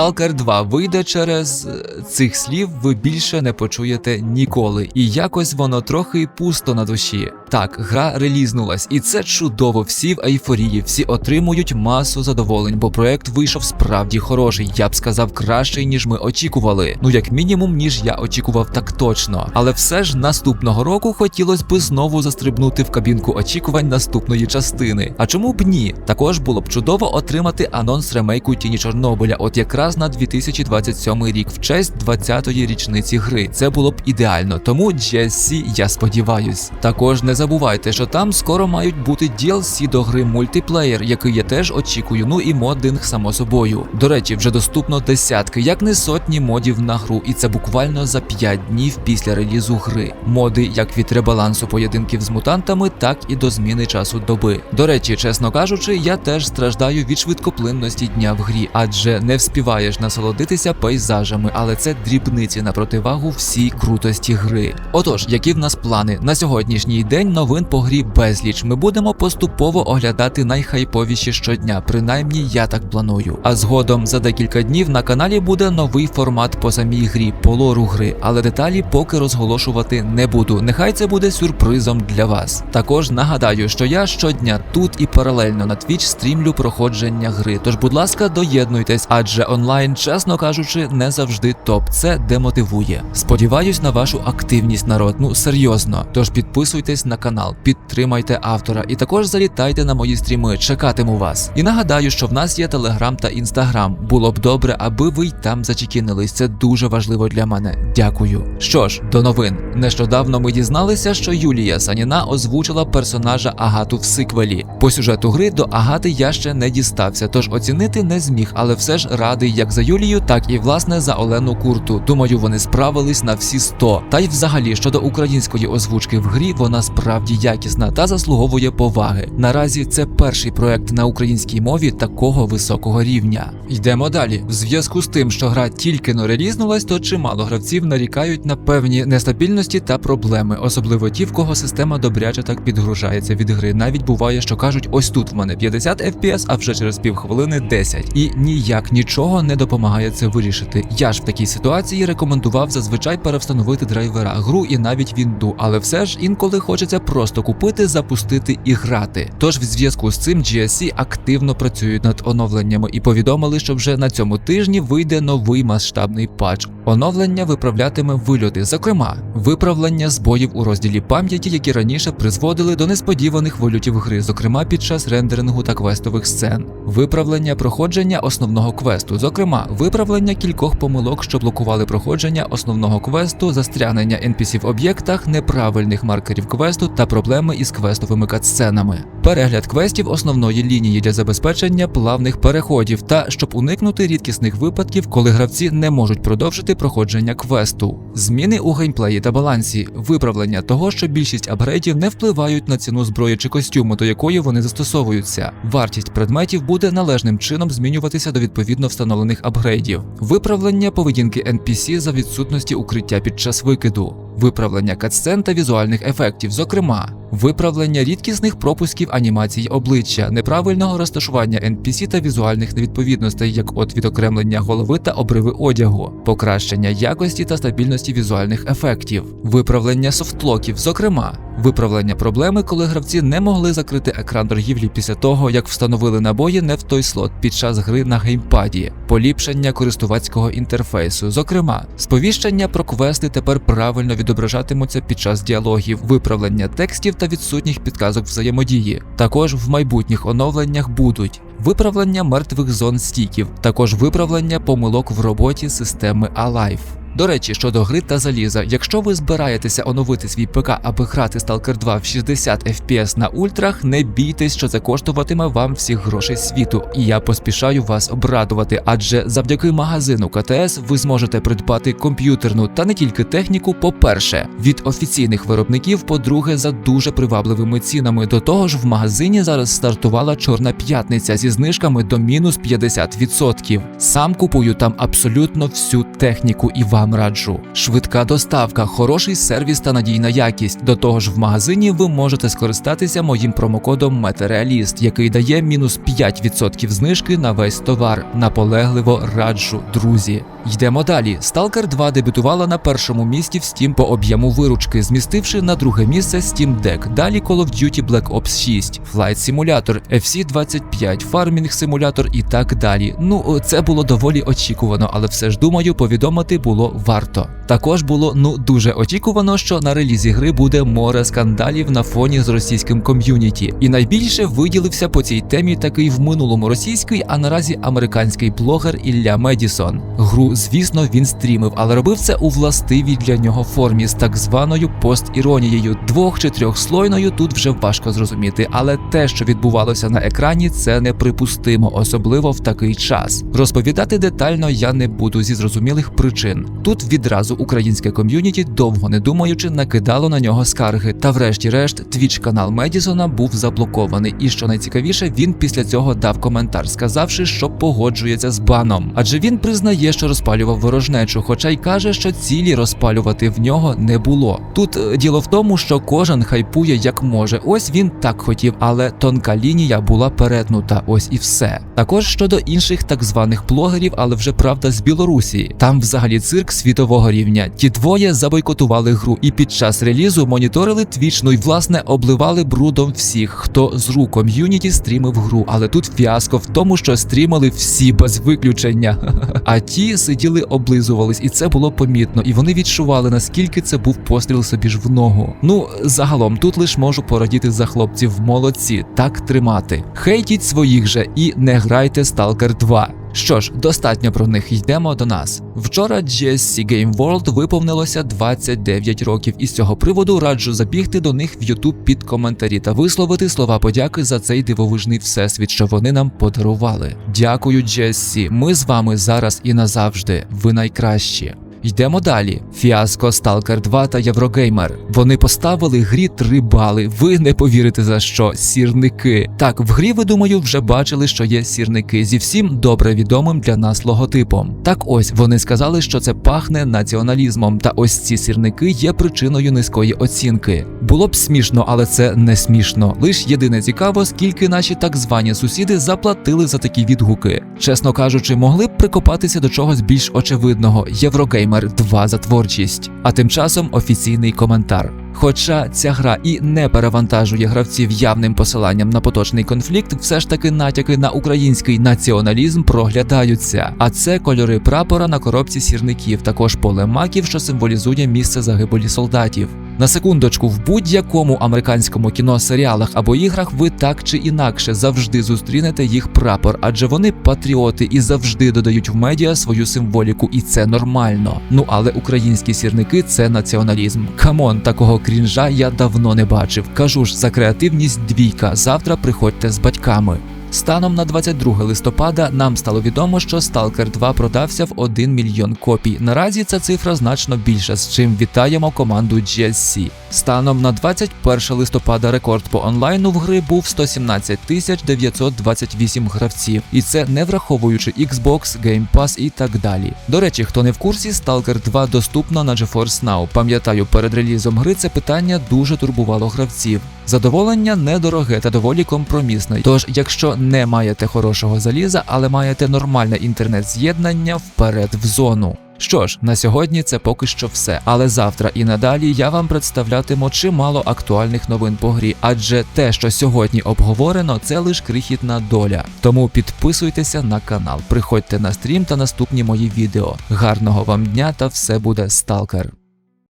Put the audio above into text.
Stalker 2 вийде через цих слів, ви більше не почуєте ніколи. І якось воно трохи пусто на душі. Так, гра релізнулась, і це чудово. Всі в ейфорії, всі отримують масу задоволень, бо проект вийшов справді хороший. Я б сказав, кращий ніж ми очікували. Ну як мінімум, ніж я очікував, так точно. Але все ж наступного року хотілося б знову застрибнути в кабінку очікувань наступної частини. А чому б ні? Також було б чудово отримати анонс ремейку Тіні Чорнобиля, от якраз на 2027 рік, в честь 20-ї річниці гри. Це було б ідеально. Тому GSC я сподіваюсь. Також не забувайте, що там скоро мають бути DLC до гри мультиплеєр, який я теж очікую. Ну і модинг, само собою. До речі, вже доступно десятки, як не сотні модів на гру, і це буквально за 5 днів після релізу гри. Моди як від ребалансу поєдинків з мутантами, так і до зміни часу доби. До речі, чесно кажучи, я теж страждаю від швидкоплинності дня в грі, адже не вспіваєш насолодитися пейзажами, але це дрібниці на противагу всій крутості гри. Отож, які в нас плани на сьогоднішній день новин по грі безліч. Ми будемо поступово оглядати найхайповіші щодня, принаймні я так планую. А згодом за декілька днів на каналі буде новий формат по самій грі, по лору гри, але деталі поки розголошувати не буду. Нехай це буде сюрпризом для вас. Також нагадаю, що я щодня тут і паралельно на Twitch стрімлю проходження гри. Тож, будь ласка, доєднуйтесь, адже онлайн, чесно кажучи, не завжди топ. Це демотивує. Сподіваюсь на вашу активність, народ. Ну серйозно. Тож підписуйтесь на канал, підтримайте автора і також залітайте на мої стріми. Чекатиму вас. І нагадаю, що в нас є телеграм та інстаграм. Було б добре, аби ви й там зачекінились. Це дуже важливо для мене. Дякую. Що ж, до новин. Нещодавно ми дізналися, що Юлія Саніна озвучила персонажа Агату в сиквелі. По сюжету гри до Агати я ще не дістався, тож оцінити не зміг, але все ж радий як за Юлію, так і власне за Олену Курту. Думаю, вони справились на всі 100. Та й взагалі щодо української озвучки в грі, вона справді якісна та заслуговує поваги. Наразі це перший проект на українській мові такого високого рівня. Йдемо далі. В зв'язку з тим, що гра тільки но релізнулась, то чимало гравців нарікають на певні нестабільності та проблеми, особливо ті, в кого система добряче так підгружається від гри. Навіть буває, що кажуть, ось тут в мене 50 FPS, а вже через півхвилини 10. І ніяк нічого не допомагає це вирішити. Я ж в такій ситуації рекомендував зазвичай перевстановити драйвера, гру і навіть вінду, але все ж інколи хочеться просто купити, запустити і грати. Тож в зв'язку з цим GSC активно працюють над оновленнями і повідомили, що вже на цьому тижні вийде новий масштабний патч. Оновлення виправлятиме вильоти, зокрема, виправлення збоїв у розділі пам'яті, які раніше призводили до несподіваних вильотів гри, зокрема під час рендерингу та квестових сцен, виправлення проходження основного квесту, зокрема, виправлення кількох помилок, що блокували проходження основного квесту, застрянення NPC в об'єктах, неправильних маркерів квесту та проблеми із квестовими катсценами, перегляд квестів основної лінії для забезпечення плавних переходів та щоб уникнути рідкісних випадків, коли гравці не можуть продовжити проходження квесту, зміни у геймплеї та балансі, виправлення того, що більшість апгрейдів не впливають на ціну зброї чи костюму, до якої вони застосовуються. Вартість предметів буде належним чином змінюватися до відповідно встановлених апгрейдів, виправлення поведінки NPC за відсутності укриття під час викиду. Виправлення катсцен та візуальних ефектів, зокрема, виправлення рідкісних пропусків анімацій обличчя, неправильного розташування NPC та візуальних невідповідностей, як от відокремлення голови та обриви одягу, покращення якості та стабільності візуальних ефектів, виправлення софтлоків, зокрема, виправлення проблеми, коли гравці не могли закрити екран торгівлі після того, як встановили набої не в той слот під час гри на геймпаді, поліпшення користувацького інтерфейсу, зокрема, сповіщення про квести тепер правильно відображатимуться під час діалогів, виправлення текстів та відсутніх підказок взаємодії. Також в майбутніх оновленнях будуть. Виправлення мертвих зон стіків, також виправлення помилок в роботі системи Alive. До речі, щодо гри та заліза, якщо ви збираєтеся оновити свій ПК, аби грати Stalker 2 в 60 FPS на ультрах, не бійтесь, що це коштуватиме вам всіх грошей світу. І я поспішаю вас обрадувати, адже завдяки магазину КТС ви зможете придбати комп'ютерну та не тільки техніку, по-перше, від офіційних виробників, по-друге, за дуже привабливими цінами. До того ж, в магазині зараз стартувала чорна п'ятниця зі знижками до мінус 50%. Сам купую там абсолютно всю техніку і вам вам раджу. Швидка доставка, хороший сервіс та надійна якість. До того ж, в магазині ви можете скористатися моїм промокодом Метереаліст, який дає мінус 5% знижки на весь товар. Наполегливо раджу, друзі. Йдемо далі. Stalker 2 дебютувала на першому місці в Steam по об'єму виручки, змістивши на друге місце Steam Deck. Далі Call of Duty Black Ops 6, Flight Simulator, FC25, Farming Simulator і так далі. Ну, це було доволі очікувано, але все ж думаю, повідомити було варто. Також було ну дуже очікувано, що на релізі гри буде море скандалів на фоні з російським ком'юніті. І найбільше виділився по цій темі такий в минулому російський, а наразі американський блогер Ілля Медісон. Гру, звісно, він стрімив, але робив це у властивій для нього формі з так званою постіронією. Двох чи трьохслойною тут вже важко зрозуміти, але те, що відбувалося на екрані, це неприпустимо, особливо в такий час. Розповідати детально я не буду зі зрозумілих причин. Тут відразу українське ком'юніті, довго не думаючи, накидало на нього скарги. Та, врешті-решт, твіч канал Медісона був заблокований. І що найцікавіше, він після цього дав коментар, сказавши, що погоджується з баном. Адже він признає, що розпалював ворожнечу, хоча й каже, що цілі розпалювати в нього не було. Тут е, діло в тому, що кожен хайпує як може. Ось він так хотів, але тонка лінія була перетнута. Ось і все. Також щодо інших так званих блогерів, але вже правда з Білорусі. Там взагалі цирк світового рівня. Ті двоє забойкотували гру і під час релізу моніторили твіч, ну й власне обливали брудом всіх, хто з рук ком'юніті стрімив гру. Але тут фіаско в тому, що стрімили всі без виключення. А ті сиділи, облизувались, і це було помітно. І вони відчували, наскільки це був постріл собі ж в ногу. Ну загалом тут лиш можу порадіти за хлопців молодці, так тримати. Хейтіть своїх же і не грайте Stalker 2. Що ж, достатньо про них йдемо до нас. Вчора GSC Game World виповнилося 29 років, і з цього приводу раджу забігти до них в YouTube під коментарі та висловити слова подяки за цей дивовижний всесвіт, що вони нам подарували. Дякую, GSC. Ми з вами зараз і назавжди. Ви найкращі. Йдемо далі. Фіаско Stalker 2 та Єврогеймер. Вони поставили грі 3 бали. Ви не повірите за що. Сірники. Так, в грі, ви думаю, вже бачили, що є сірники зі всім добре відомим для нас логотипом. Так ось вони сказали, що це пахне націоналізмом, та ось ці сірники є причиною низької оцінки. Було б смішно, але це не смішно. Лиш єдине цікаво, скільки наші так звані сусіди заплатили за такі відгуки. Чесно кажучи, могли б прикопатися до чогось більш очевидного. Єврогеймер 2 за творчість. А тим часом офіційний коментар. Хоча ця гра і не перевантажує гравців явним посиланням на поточний конфлікт, все ж таки натяки на український націоналізм проглядаються. А це кольори прапора на коробці сірників, також поле маків, що символізує місце загибелі солдатів. На секундочку, в будь-якому американському кіно, серіалах або іграх ви так чи інакше завжди зустрінете їх прапор, адже вони патріоти і завжди додають в медіа свою символіку, і це нормально. Ну але українські сірники це націоналізм. Камон, такого крінжа я давно не бачив. Кажу ж, за креативність двійка. Завтра приходьте з батьками. Станом на 22 листопада нам стало відомо, що Stalker 2 продався в 1 мільйон копій. Наразі ця цифра значно більша, з чим вітаємо команду GSC. Станом на 21 листопада рекорд по онлайну в гри був 117 тисяч 928 гравців, і це не враховуючи Xbox, Game Pass і так далі. До речі, хто не в курсі, Stalker 2 доступно на GeForce Now. Пам'ятаю, перед релізом гри це питання дуже турбувало гравців. Задоволення недороге та доволі компромісне. Тож, якщо не маєте хорошого заліза, але маєте нормальне інтернет-з'єднання, вперед в зону. Що ж, на сьогодні це поки що все. Але завтра і надалі я вам представлятиму чимало актуальних новин по грі, адже те, що сьогодні обговорено, це лише крихітна доля. Тому підписуйтеся на канал, приходьте на стрім та наступні мої відео. Гарного вам дня та все буде сталкер.